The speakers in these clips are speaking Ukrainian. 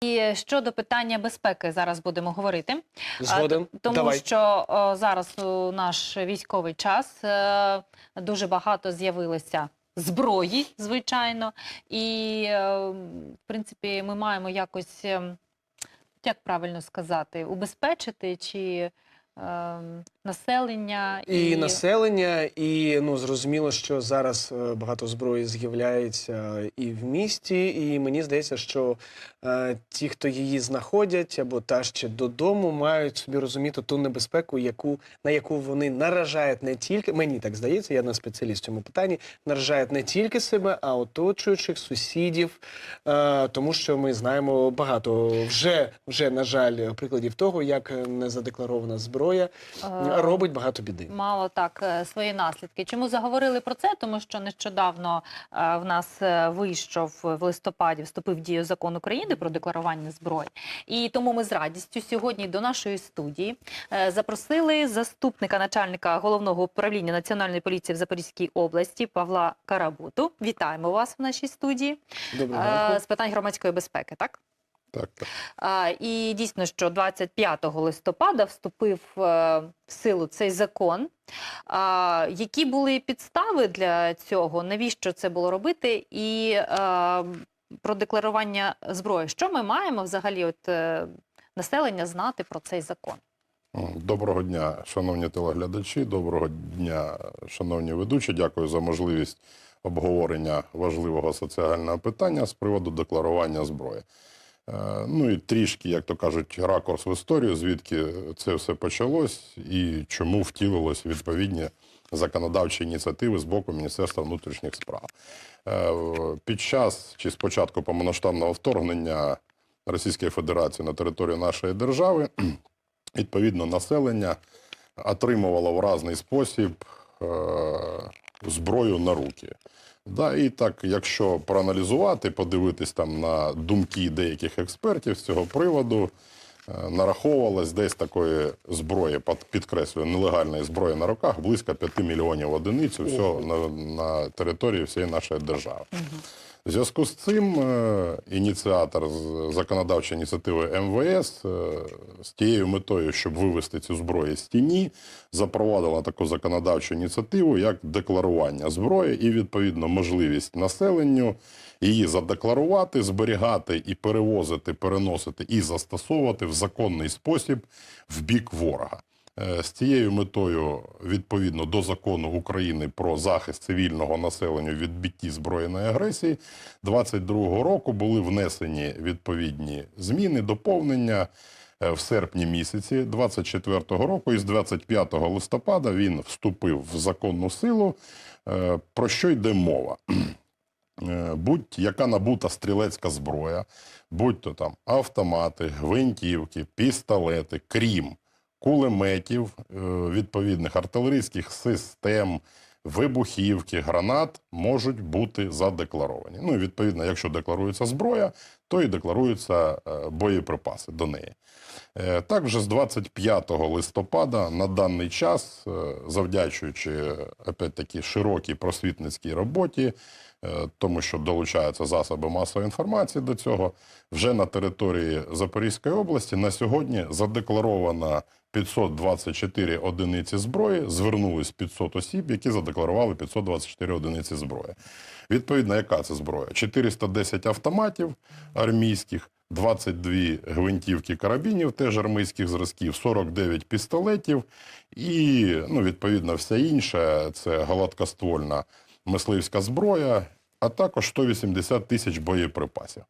І щодо питання безпеки зараз будемо говорити. Згоден. Тому Давай. що о, зараз у наш військовий час е, дуже багато з'явилося зброї, звичайно, і е, в принципі ми маємо якось, е, як правильно сказати, убезпечити чи населення І населення, і ну зрозуміло, що зараз е, багато зброї з'являється і в місті, і мені здається, що е, ті, хто її знаходять або тащать додому, мають собі розуміти ту небезпеку, яку на яку вони наражають не тільки мені так здається, я не спеціаліст в цьому питанні, наражають не тільки себе, а оточуючих сусідів, е, тому що ми знаємо багато вже, вже на жаль, прикладів того, як незадекларована зброя Е, робить багато біди. мало так е, свої наслідки. Чому заговорили про це? Тому що нещодавно е, в нас вийшов в листопаді, вступив в дію закон України про декларування зброї. І тому ми з радістю сьогодні до нашої студії запросили заступника начальника головного управління національної поліції в Запорізькій області Павла Карабуту. Вітаємо вас в нашій студії Доброго з питань громадської безпеки. Так. Так, так. А, і дійсно, що 25 листопада вступив е, в силу цей закон. А, які були підстави для цього? Навіщо це було робити? І е, про декларування зброї. Що ми маємо взагалі, от е, населення знати про цей закон? Доброго дня, шановні телеглядачі. Доброго дня, шановні ведучі. Дякую за можливість обговорення важливого соціального питання з приводу декларування зброї. Е, Ну і трішки, як то кажуть, ракурс в історію, звідки це все почалось і чому втілилось відповідні законодавчі ініціативи з боку Міністерства внутрішніх справ. Е, Під час чи спочатку повномасштабного вторгнення Російської Федерації на територію нашої держави відповідно населення отримувало в різний спосіб е, зброю на руки. Да, і так, якщо проаналізувати, подивитись там на думки деяких експертів з цього приводу, нараховувалось десь такої зброї, під- підкреслюю, нелегальної зброї на руках близько 5 мільйонів одиниць усього на, на території всієї нашої держави. В зв'язку з цим е, ініціатор законодавчої ініціативи МВС е, з тією метою, щоб вивести цю зброю з тіні, запровадила таку законодавчу ініціативу, як декларування зброї, і відповідно можливість населенню її задекларувати, зберігати і перевозити, переносити і застосовувати в законний спосіб в бік ворога. Е, З цією метою, відповідно до закону України про захист цивільного населення від відбитті збройної агресії, 22 року були внесені відповідні зміни, доповнення е, в серпні місяці 24 року. І з 25 листопада він вступив в законну силу. Е, Про що йде мова? Е, будь-яка набута стрілецька зброя, будь-то там автомати, гвинтівки, пістолети, крім кулеметів, е, відповідних артилерійських систем, вибухівки, гранат можуть бути задекларовані. Ну і відповідно, якщо декларується зброя, то і декларуються е, боєприпаси до неї. Так, вже з 25 листопада на даний час, завдячуючи опять-таки широкій просвітницькій роботі, тому що долучаються засоби масової інформації до цього, вже на території Запорізької області на сьогодні задекларовано 524 одиниці зброї, звернулись 500 осіб, які задекларували 524 одиниці зброї. Відповідно, яка це зброя? 410 автоматів армійських, 22 гвинтівки карабінів, теж армійських зразків, 49 пістолетів і, ну, відповідно, все інше це гладкоствольна мисливська зброя, а також 180 тисяч боєприпасів.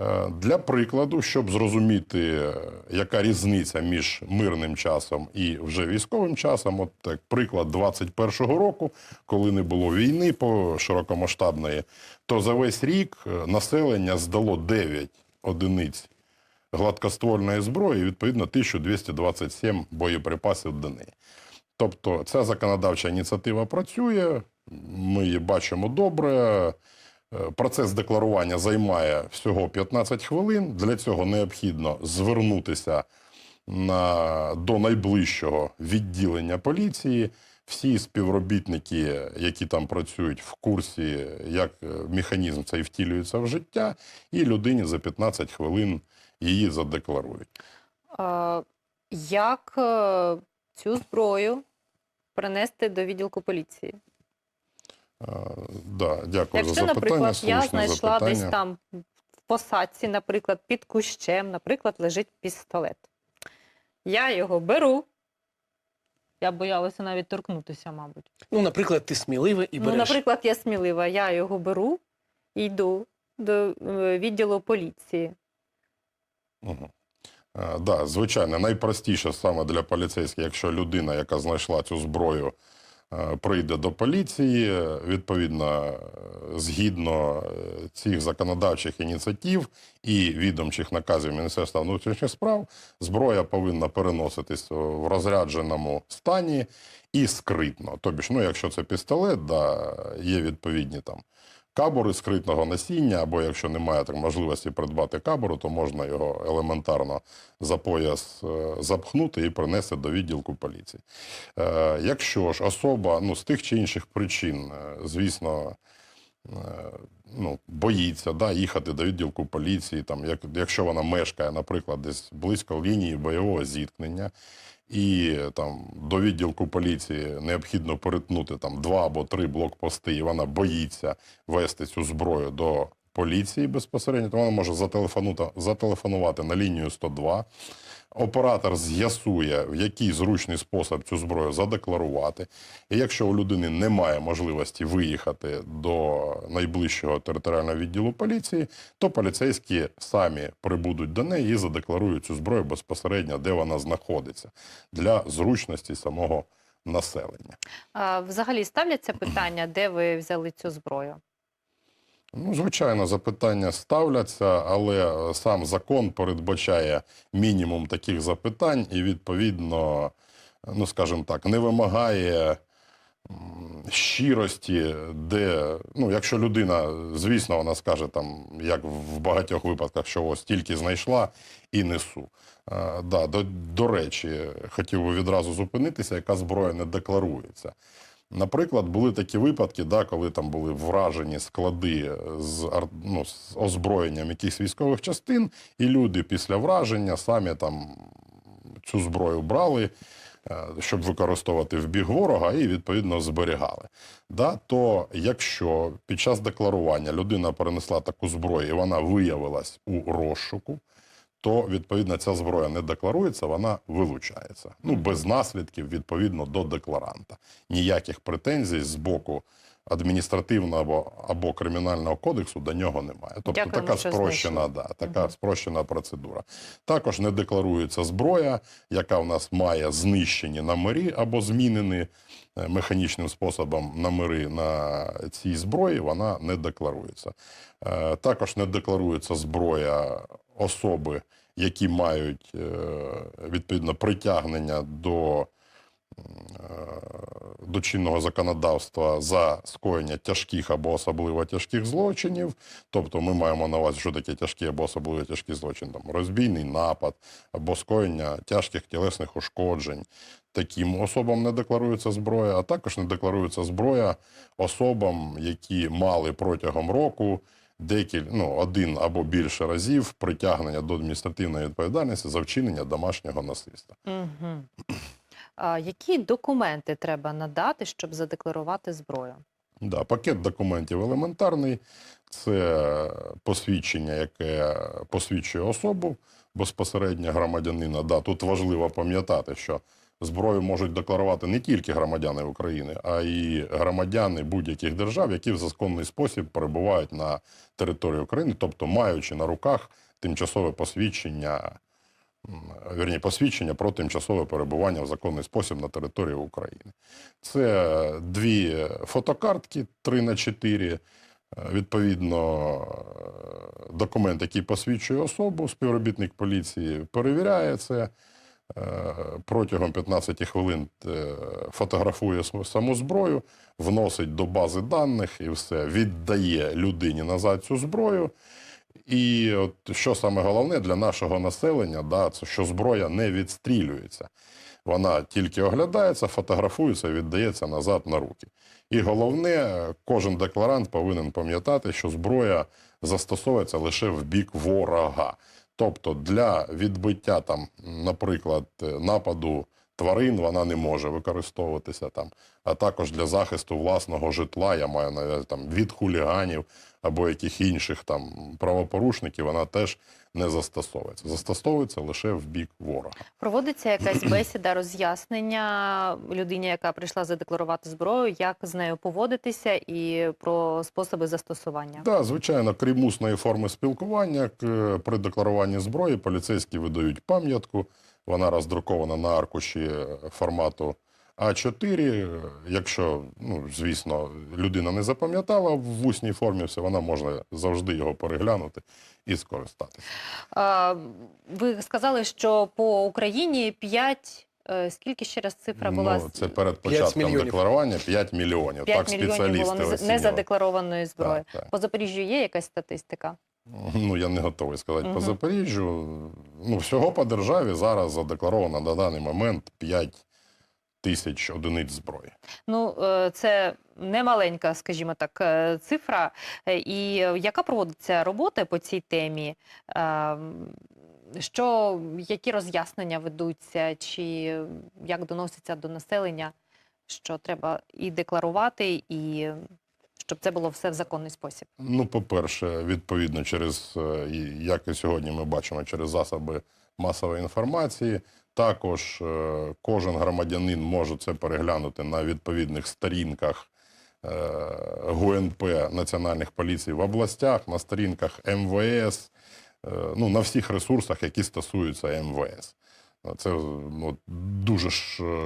Е, Для прикладу, щоб зрозуміти, е, яка різниця між мирним часом і вже військовим часом, от так, приклад 21-го року, коли не було війни по широкомасштабної, то за весь рік е, населення здало 9 одиниць гладкоствольної зброї, відповідно, 1227 боєприпасів до неї. Тобто ця законодавча ініціатива працює, ми її бачимо добре. Е, Процес декларування займає всього 15 хвилин. Для цього необхідно звернутися на, до найближчого відділення поліції, Всі співробітники, які там працюють в курсі, як е, механізм цей втілюється в життя, і людині за 15 хвилин її задекларують. Як е, цю зброю принести до відділку поліції? Е, Да, дякую за Якщо, запитання. наприклад, я знайшла запитання. десь там в посадці, наприклад, під кущем, наприклад, лежить пістолет. Я його беру. Я боялася навіть торкнутися, мабуть. Ну, наприклад, ти смілива і береш. Ну, наприклад, я смілива, я його беру і йду до е, відділу поліції. Угу. Е, да, звичайно, найпростіше саме для поліцейських, якщо людина, яка знайшла цю зброю, е, прийде до поліції, е, відповідно, згідно цих законодавчих ініціатив і відомчих наказів Міністерства внутрішніх справ, зброя повинна переноситись в розрядженому стані і скритно. Тобі ж, ну, якщо це пістолет, да, є відповідні там кабури скритного насіння, або якщо немає так можливості придбати кабуру, то можна його елементарно за пояс е, запхнути і принести до відділку поліції. Е, якщо ж особа ну, з тих чи інших причин, е, звісно, ну, боїться да, їхати до відділку поліції, там, як, якщо вона мешкає, наприклад, десь близько лінії бойового зіткнення, і там до відділку поліції необхідно перетнути там два або три блокпости, і вона боїться вести цю зброю до поліції безпосередньо, то вона може зателефонути, зателефонувати на лінію 102. Оператор з'ясує, в який зручний спосіб цю зброю задекларувати. І якщо у людини немає можливості виїхати до найближчого територіального відділу поліції, то поліцейські самі прибудуть до неї і задекларують цю зброю безпосередньо, де вона знаходиться, для зручності самого населення. А, взагалі ставляться питання, де ви взяли цю зброю? Ну, звичайно, запитання ставляться, але сам закон передбачає мінімум таких запитань і, відповідно, ну, скажімо так, не вимагає щирості, де, ну, якщо людина, звісно, вона скаже там, як в багатьох випадках, що ось тільки знайшла і несу. Е, да, до, до речі, хотів би відразу зупинитися, яка зброя не декларується. Наприклад, були такі випадки, да, коли там були вражені склади з, ар- ну, з озброєнням якихось військових частин, і люди після враження самі там цю зброю брали, е, щоб використовувати в біг ворога, і відповідно зберігали. Да, то якщо під час декларування людина перенесла таку зброю, і вона виявилась у розшуку, то відповідно ця зброя не декларується, вона вилучається. Ну без наслідків відповідно до декларанта. Ніяких претензій з боку адміністративного або, кримінального кодексу до нього немає. Тобто Дякуємо, така спрощена, да, така спрощена процедура. Також не декларується зброя, яка в нас має знищені номери або змінені е, механічним способом номери на цій зброї, вона не декларується. Е, Також не декларується зброя особи, які мають е, відповідно притягнення до, до чинного законодавства за скоєння тяжких або особливо тяжких злочинів. Тобто ми маємо на увазі, що таке тяжкі або особливо тяжкі злочини, там розбійний напад або скоєння тяжких тілесних ушкоджень. Таким особам не декларується зброя, а також не декларується зброя особам, які мали протягом року декіль, ну, один або більше разів притягнення до адміністративної відповідальності за вчинення домашнього насильства. Угу. Які документи треба надати, щоб задекларувати зброю? Да, пакет документів елементарний. Це посвідчення, яке посвідчує особу безпосередньо громадянина. Да, тут важливо пам'ятати, що зброю можуть декларувати не тільки громадяни України, а й громадяни будь-яких держав, які в законний спосіб перебувають на території України, тобто маючи на руках тимчасове посвідчення. Вірні, посвідчення про тимчасове перебування в законний спосіб на території України. Це дві фотокартки 3 на 4 Е, Відповідно, е, документ, який посвідчує особу, співробітник поліції перевіряє це. е, Протягом 15 хвилин фотографує саму зброю, вносить до бази даних і все, віддає людині назад цю зброю. І от що саме головне для нашого населення, да, це що зброя не відстрілюється. Вона тільки оглядається, фотографується віддається назад на руки. І головне, кожен декларант повинен пам'ятати, що зброя застосовується лише в бік ворога. Тобто для відбиття, там, наприклад, нападу тварин вона не може використовуватися там, а також для захисту власного житла, я маю на увазі там від хуліганів або яких інших там правопорушників, вона теж не застосовується. Застосовується лише в бік ворога. Проводиться якась бесіда, роз'яснення людині, яка прийшла задекларувати зброю, як з нею поводитися і про способи застосування. Так, звичайно, крім усної форми спілкування, при декларуванні зброї поліцейські видають пам'ятку. Вона роздрукована на аркуші е, формату А4. Якщо, ну, звісно, людина не запам'ятала в усній формі, все, вона може завжди його переглянути і скористатися. Ви сказали, що по Україні 5, скільки ще раз цифра була? Ну, це перед початком декларування 5 мільйонів. 5 так мільйонів спеціалісти було оцінювали. незадекларованої зброї. Так, так. По Запоріжжю є якась статистика? Ну, я не готовий сказати по Запоріжжю. Ну, всього по державі зараз задекларовано на даний момент 5 тисяч одиниць зброї. Ну, е, це немаленька, скажімо так, е, цифра. Е, І яка проводиться робота по цій темі? Що, які роз'яснення ведуться, чи як доноситься до населення, що треба і декларувати, і щоб це було все в законний спосіб? Ну, по-перше, відповідно, через, як і сьогодні ми бачимо, через засоби масової інформації. Також е, кожен громадянин може це переглянути на відповідних сторінках е, ГУНП Національних поліцій в областях, на сторінках МВС, е, ну, на всіх ресурсах, які стосуються МВС. Це ну, дуже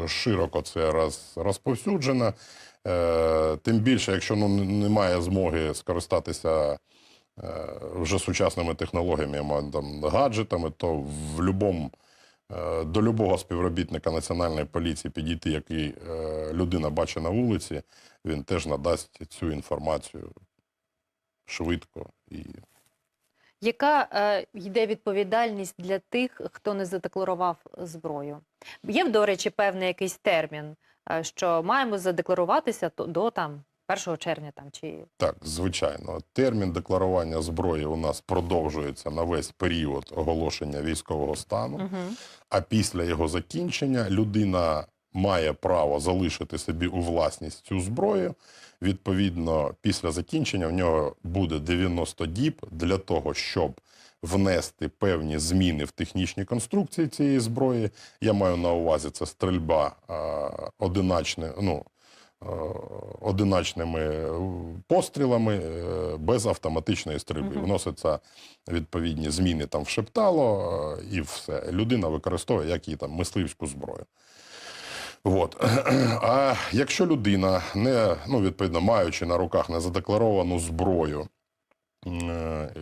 широко це роз, розповсюджено. Тим більше, якщо ну, немає змоги скористатися вже сучасними технологіями, там, гаджетами, то в е, до любого співробітника Національної поліції підійти, який е, людина бачить на вулиці, він теж надасть цю інформацію швидко і Яка е, йде відповідальність для тих, хто не задекларував зброю? Є, до речі, певний якийсь термін, е, що маємо задекларуватися до там 1 червня там чи Так, звичайно, термін декларування зброї у нас продовжується на весь період оголошення військового стану. угу. А після його закінчення людина має право залишити собі у власність цю зброю. Відповідно, після закінчення в нього буде 90 діб для того, щоб внести певні зміни в технічні конструкції цієї зброї. Я маю на увазі це стрільба одиначне, ну, одиначними е, пострілами е, без автоматичної стрільби. Угу. Вносяться відповідні зміни там в шептало е, і все. Людина використовує як її там мисливську зброю. От. А якщо людина, не, ну, відповідно, маючи на руках незадекларовану зброю,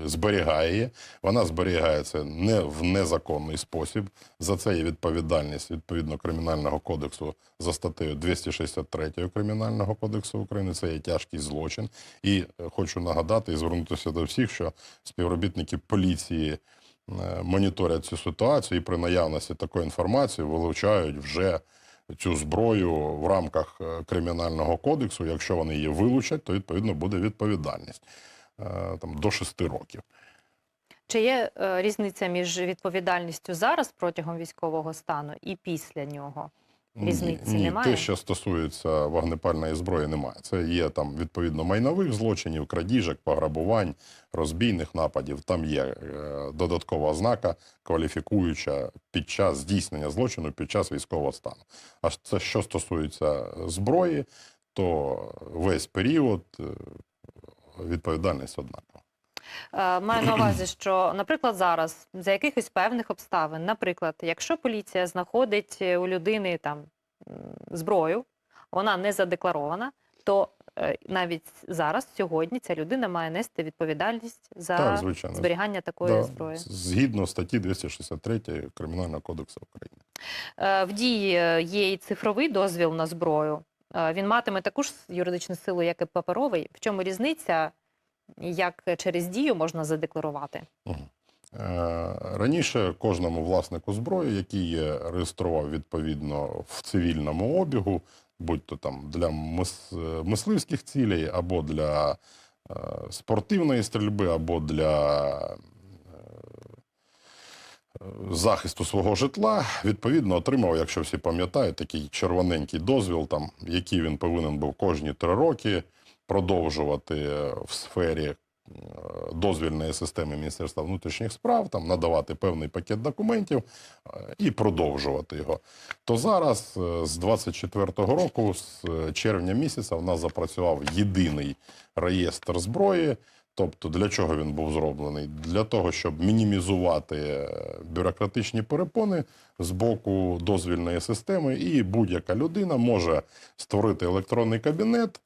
зберігає її, вона зберігається не в незаконний спосіб. За це є відповідальність відповідно Кримінального кодексу за статтею 263 Кримінального кодексу України. Це є тяжкий злочин. І е, хочу нагадати і звернутися до всіх, що співробітники поліції е, моніторять цю ситуацію і при наявності такої інформації вилучають вже цю зброю в рамках е, кримінального кодексу. Якщо вони її вилучать, то відповідно буде відповідальність е, там до 6 років. чи є е, різниця між відповідальністю зараз протягом військового стану і після нього? Різниці ні, ні, немає? те, що стосується вогнепальної зброї, немає. Це є там відповідно майнових злочинів, крадіжок, пограбувань, розбійних нападів. Там є е, додаткова ознака, кваліфікуюча під час здійснення злочину під час військового стану. А це що стосується зброї, то весь період е, відповідальність однакова. Е, Маю на увазі, що, наприклад, зараз за якихось певних обставин, наприклад, якщо поліція знаходить е, у людини там зброю, вона не задекларована, то е, навіть зараз, сьогодні, ця людина має нести відповідальність за Так, зберігання такої Да, зброї. Згідно статті 263 Кримінального кодексу України. В дії є і цифровий дозвіл на зброю. Е, Він матиме таку ж юридичну силу, як і паперовий. В чому різниця, як через дію можна задекларувати? Е, Раніше кожному власнику зброї, який реєстрував відповідно в цивільному обігу, будь-то там для мис- мисливських цілей, або для е, спортивної стрільби, або для захисту свого житла, відповідно отримав, якщо всі пам'ятають, такий червоненький дозвіл, там, який він повинен був кожні три роки продовжувати е, в сфері е, дозвільної системи Міністерства внутрішніх справ, там, надавати певний пакет документів е, і продовжувати його. То зараз, з 24-го року, з червня місяця, в нас запрацював єдиний реєстр зброї. Тобто, для чого він був зроблений? Для того, щоб мінімізувати е, бюрократичні перепони з боку дозвільної системи, і будь-яка людина може створити електронний кабінет,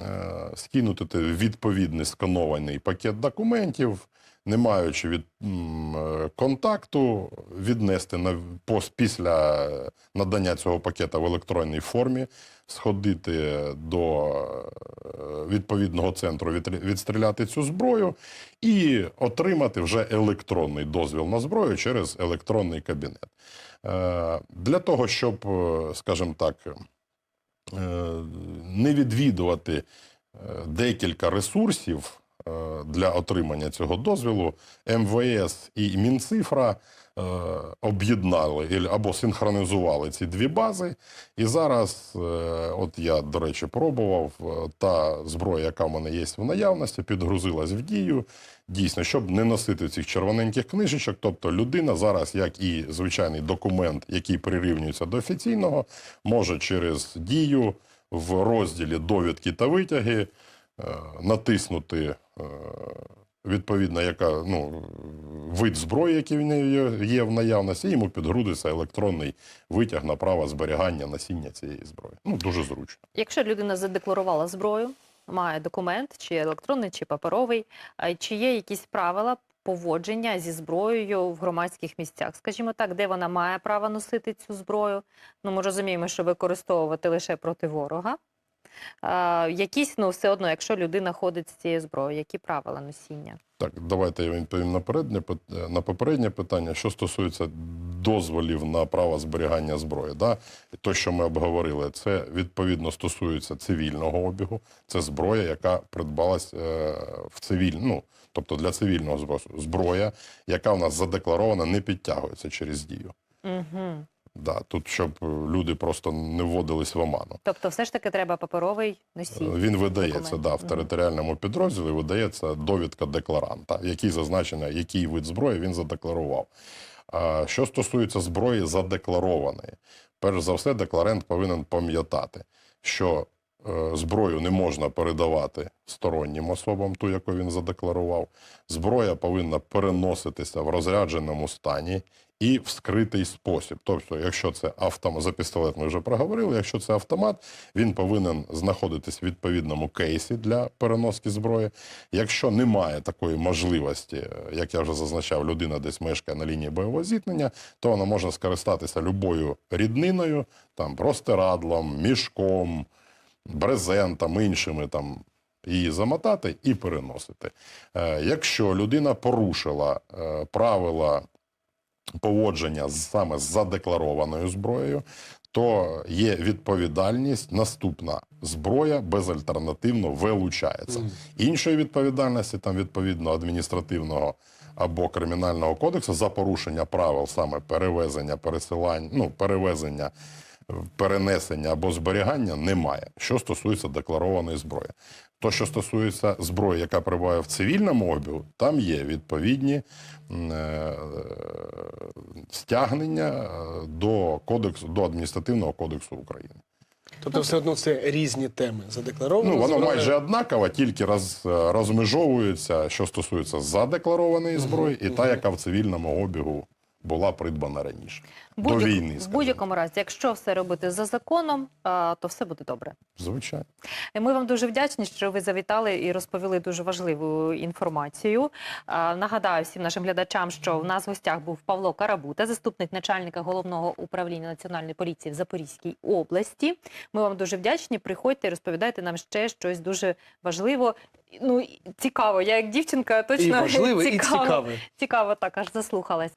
е, скинути відповідний сканований пакет документів, не маючи від е, контакту, віднести на після надання цього пакета в електронній формі, сходити до е, відповідного центру, відстріляти цю зброю і отримати вже електронний дозвіл на зброю через електронний кабінет. Е, Для того, щоб, скажімо так, не відвідувати декілька ресурсів для отримання цього дозвілу, МВС і Мінцифра е, об'єднали або синхронізували ці дві бази. І зараз, е, от я, до речі, пробував, е, та зброя, яка в мене є в наявності, підгрузилась в дію. Дійсно, щоб не носити цих червоненьких книжечок, тобто людина зараз, як і звичайний документ, який прирівнюється до офіційного, може через дію в розділі довідки та витяги е, натиснути е, відповідно, яка ну, вид зброї, який в неї є в наявності, і йому підгрудиться електронний витяг на право зберігання носіння цієї зброї. Ну дуже зручно. Якщо людина задекларувала зброю, має документ, чи електронний, чи паперовий, а чи є якісь правила поводження зі зброєю в громадських місцях? Скажімо так, де вона має право носити цю зброю? Ну, ми розуміємо, що використовувати лише проти ворога. А, якісь, ну, все одно, якщо людина ходить з цією зброєю, які правила носіння? Так, давайте я відповім на на попереднє питання. Що стосується дозволів на право зберігання зброї, да? то, що ми обговорили, це відповідно стосується цивільного обігу. Це зброя, яка придбалась е, в цивіль... ну, тобто для цивільного. Зброя, яка в нас задекларована, не підтягується через дію. Угу. Да, тут щоб люди просто не вводились в оману. Тобто, все ж таки треба паперовий носій. Він видається документ. да, в територіальному підрозділі, видається довідка декларанта, в якій зазначено, який вид зброї він задекларував. А що стосується зброї задекларованої, перш за все, декларант повинен пам'ятати, що е, зброю не можна передавати стороннім особам, ту, яку він задекларував. Зброя повинна переноситися в розрядженому стані і в скритий спосіб. Тобто, якщо це автомат, за пістолет ми вже проговорили, якщо це автомат, він повинен знаходитись в відповідному кейсі для переноски зброї. Якщо немає такої можливості, е, як я вже зазначав, людина десь мешкає на лінії бойового зіткнення, то вона може скористатися любою рідниною, там простирадлом, мішком, брезентом, іншими там. Її замотати і переносити. Е, якщо людина порушила е, правила поводження саме з задекларованою зброєю, то є відповідальність наступна: зброя безальтернативно вилучається. Іншої відповідальності, там відповідно адміністративного або кримінального кодексу за порушення правил саме перевезення, пересилання, ну перевезення. Перенесення або зберігання немає, що стосується декларованої зброї. То, що стосується зброї, яка перебуває в цивільному обігу, там є відповідні е, стягнення е, до кодексу до адміністративного кодексу України. Тобто, все одно це різні теми задекларовані. Ну воно зброя. майже однаково, тільки роз, розмежовується, що стосується задекларованої зброї, і та, яка в цивільному обігу була придбана раніше. Будь-як- До війни, в будь-якому разі, якщо все робити за законом, а, то все буде добре. Звичайно. І Ми вам дуже вдячні, що ви завітали і розповіли дуже важливу інформацію. А, Нагадаю всім нашим глядачам, що в нас в гостях був Павло Карабута, заступник начальника головного управління національної поліції в Запорізькій області. Ми вам дуже вдячні. Приходьте, і розповідайте нам ще щось дуже важливо. Ну цікаво. Я як дівчинка точно І важливе, і цікаво, цікаве. цікаво так аж заслухалась.